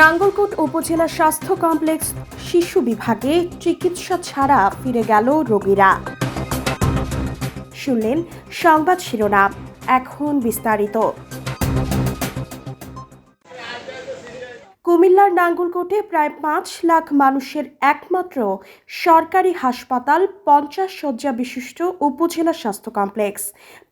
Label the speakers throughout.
Speaker 1: নাঙ্গলকোট উপজেলা স্বাস্থ্য কমপ্লেক্স শিশু বিভাগে চিকিৎসা ছাড়া ফিরে গেল রোগীরা। শুনলেন সংবাদ শিরোনাম, এখন বিস্তারিত। কুমিল্লার নাঙ্গলকোটে প্রায় পাঁচ লাখ মানুষের একমাত্র সরকারি হাসপাতাল পঞ্চাশ শয্যা বিশিষ্ট উপজেলা স্বাস্থ্য কমপ্লেক্স।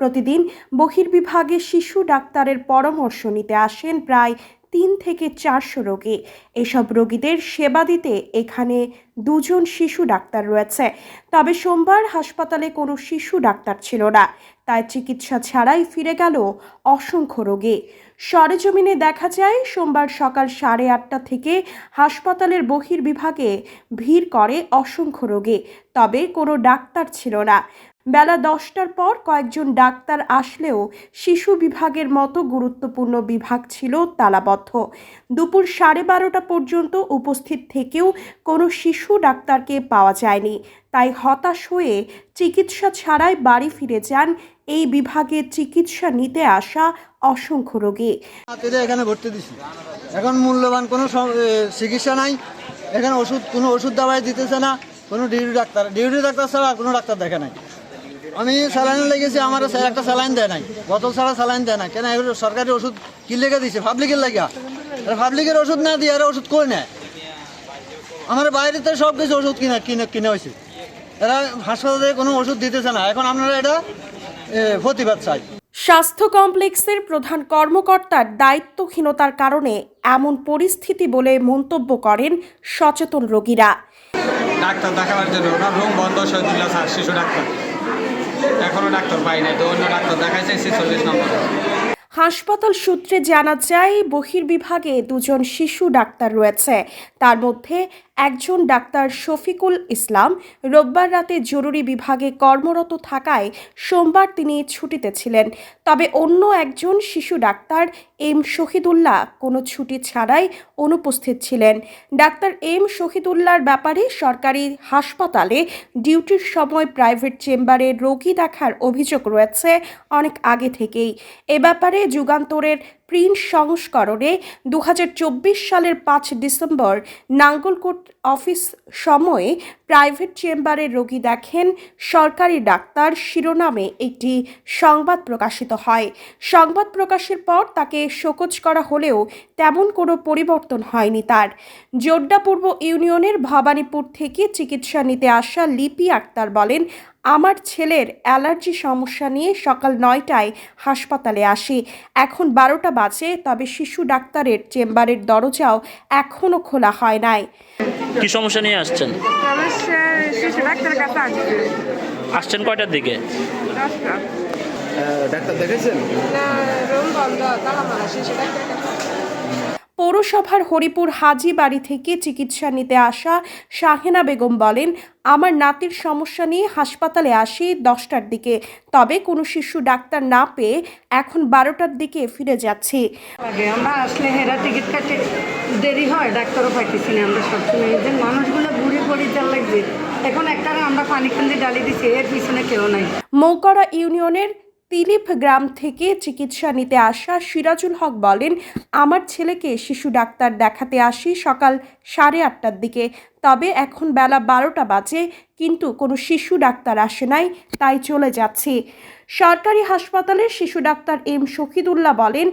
Speaker 1: প্রতিদিন বহির্বিভাগে শিশু ডাক্তারের পরামর্শ নিতে আসেন প্রায় তিন থেকে চারশো রোগী। এসব রোগীদের সেবা দিতে এখানে দুজন শিশু ডাক্তার রয়েছে। তবে সোমবার হাসপাতালে কোনো শিশু ডাক্তার ছিল না। তাই চিকিৎসা ছাড়াই ফিরে গেল অসংখ্য রোগী। সরেজমিনে দেখা যায়, সোমবার সকাল সাড়ে আটটা থেকে হাসপাতালের বহির্বিভাগে ভিড় করে অসংখ্য রোগী। তবে কোনো ডাক্তার ছিল না। বেলা দশটার পর কয়েকজন ডাক্তার আসলেও শিশু বিভাগের মতো গুরুত্বপূর্ণ বিভাগ ছিল তালাবদ্ধ। দুপুর সাড়ে বারোটা পর্যন্ত উপস্থিত থেকেও কোনো শিশু ডাক্তারকে পাওয়া যায়নি। তাই হতাশ হয়ে চিকিৎসা ছাড়াই বাড়ি ফিরে যান এই বিভাগে চিকিৎসা নিতে আসা অসংখ্য রোগী।
Speaker 2: এখানে ভর্তি দিছি। এখন মূল্যবান কোনো চিকিৎসা নাই। এখানে ওষুধ কোনো ওষুধ দাবাই দিতেছে না। কোনো ডিউটি ডাক্তার ডিউটি ডাক্তার ছাড়া আর কোনো ডাক্তার দেখে নাই। আমি স্যালাইন লেগেছি, আমার একটা স্যালাইন দেয় নাই। বোতল ছাড়া স্যালাইন দেয় না কেন সরকারি ওষুধ কি লেগে দিছে? পাবলিকের লাগিয়া পাবলিকের ওষুধ না দিয়ে এরা ওষুধ করে নেয়? আমার বাইরেতে সব কিছু ওষুধ কিনে কিনে কিনে হয়েছে। এরা হাসপাতালে কোনো ওষুধ দিতেছে না। এখন আপনারা এটা প্রতিবাদ চাই।
Speaker 1: স্বাস্থ্য কমপ্লেক্সের প্রধান কর্মকর্তার দায়িত্বহীনতার কারণে এমন পরিস্থিতি বলে মন্তব্য করেন সচেতন রোগীরা।
Speaker 3: ডাক্তার দেখাবার জন্য ওনার রুম বন্ধ শহীদুল্লাহ স্যার শিশু ডাক্তার। এখনও ডাক্তার পাই নাই তো অন্য ডাক্তার দেখাইছে ছেচল্লিশ নম্বরে।
Speaker 1: হাসপাতাল সূত্রে জানা যায় বহির্বিভাগে দুজন শিশু ডাক্তার রয়েছে। তার মধ্যে একজন ডাক্তার শফিকুল ইসলাম রোববার রাতে জরুরি বিভাগে কর্মরত থাকায় সোমবার তিনি ছুটিতে ছিলেন। তবে অন্য একজন শিশু ডাক্তার এম শহীদুল্লাহ কোনো ছুটি ছাড়াই অনুপস্থিত ছিলেন। ডাক্তার এম শহীদুল্লাহর ব্যাপারে সরকারি হাসপাতালে ডিউটির সময় প্রাইভেট চেম্বারে রোগী দেখার অভিযোগ রয়েছে অনেক আগে থেকেই। এ ব্যাপারে যুগান্তরের প্রিন্ট সংস্করণে দু হাজার চব্বিশ সালের পাঁচ ডিসেম্বর নাঙ্গলকোট অফিস সময়ে প্রাইভেট চেম্বারে রোগী দেখেন, সরকারি ডাক্তার শিরোনামে একটি সংবাদ প্রকাশিত হয়। সংবাদ প্রকাশের পর তাকে শোকজ করা হলেও তেমন কোনো পরিবর্তন হয়নি তার। জোড্ডা পূর্ব ইউনিয়নের ভবানীপুর থেকে চিকিৎসা নিতে আসা লিপি আক্তার বলেন আমার ছেলের অ্যালার্জি সমস্যা নিয়ে সকাল নয়টায় হাসপাতালে আসি। এখন বারোটা বাজে তবে শিশু ডাক্তারের চেম্বারের দরজাও এখনও খোলা হয় নাই।
Speaker 4: কি সমস্যা নিয়ে আসছেন? আসছেন কয়টার দিকে?
Speaker 5: ডাক্তার দেখাইছেন
Speaker 6: না রুম বন্ধ তালা মারা শিশু
Speaker 1: পৌরসভার হরিপুর হাজি বাড়ি থেকে চিকিৎসা নিতে আসা শাহেনা বেগম বলেন আমার নাতির সমস্যা নিয়ে হাসপাতালে আসি দশটার দিকে তবে কোনো শিশু ডাক্তার না পেয়ে এখন বারোটার দিকে ফিরে যাচ্ছি।
Speaker 7: আগে আমরা আসলে হেরা টিকিট কাটে দেরি হয় ডাক্তারও পাইতেছি না আমরা সবসময়। যে মানুষগুলো ঘুরে পড়ি যার লাগছে এখন একটা আমরা পানি খান্দি ডালি দিছি এর পিছনে কেউ নাই।
Speaker 1: মৌকড়া ইউনিয়নের তিলিপ গ্রাম থেকে চিকিৎসা নিতে আসা সিরাজুল হক বলেন, আমার ছেলেকে শিশু ডাক্তার দেখাতে আসি সকাল সাড়ে আটটার দিকে। তবে এখন বেলা বারোটা বাজে, কিন্তু কোনো শিশু ডাক্তার আসে নাই, তাই চলে যাচ্ছি। সরকারি হাসপাতালের শিশু ডাক্তার এম শহীদুল্লাহ বলেন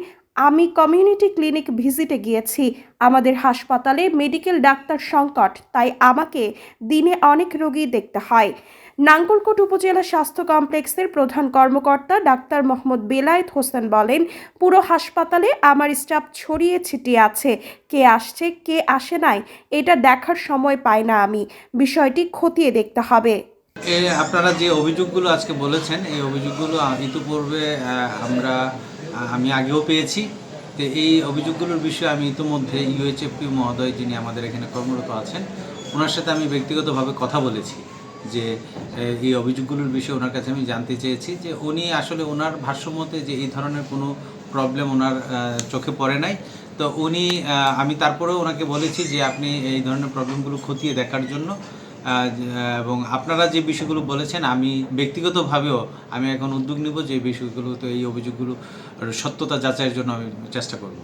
Speaker 1: আমি কমিউনিটি ক্লিনিক ভিজিটে গিয়েছি। আমাদের হাসপাতালে মেডিকেল ডাক্তার সংকট, তাই আমাকে দিনে অনেক রোগী দেখতে হয়। নাঙ্গলকোট উপজেলা স্বাস্থ্য কমপ্লেক্সের প্রধান কর্মকর্তা ডাক্তার মোহাম্মদ বেলায়েত হোসেন বলেন, পুরো হাসপাতালে আমার স্টাফ ছড়িয়ে ছিটিয়ে আছে। কে আসছে, কে আসে নাই, এটা দেখার সময় পাই না আমি। বিষয়টি খতিয়ে দেখতে হবে।
Speaker 3: আপনারা যে অভিযোগগুলো আজকে বলেছেন, এই অভিযোগগুলো ইতিপূর্বে আমরা আমি আগেও পেয়েছি। তো এই অভিযোগগুলোর বিষয়ে আমি ইতিমধ্যে ইউএইচএফপি মহোদয় যিনি আমাদের এখানে কর্মরত আছেন, ওনার সাথে আমি ব্যক্তিগতভাবে কথা বলেছি যে এই অভিযোগগুলোর বিষয়ে ওনার কাছে আমি জানতে চেয়েছি যে উনি আসলে ওনার ভাষ্যমতে যে এই ধরনের কোনো প্রবলেম ওনার চোখে পড়ে নাই। তো উনি আমি তারপরেও ওনাকে বলেছি যে আপনি এই ধরনের প্রবলেমগুলো খতিয়ে দেখার জন্য এবং আপনারা যে বিষয়গুলো বলেছেন, আমি ব্যক্তিগতভাবেও আমি এখন উদ্যোগ নিব যে বিষয়গুলোতে, এই অভিযোগগুলো সত্যতা যাচাইয়ের জন্য আমি চেষ্টা করব।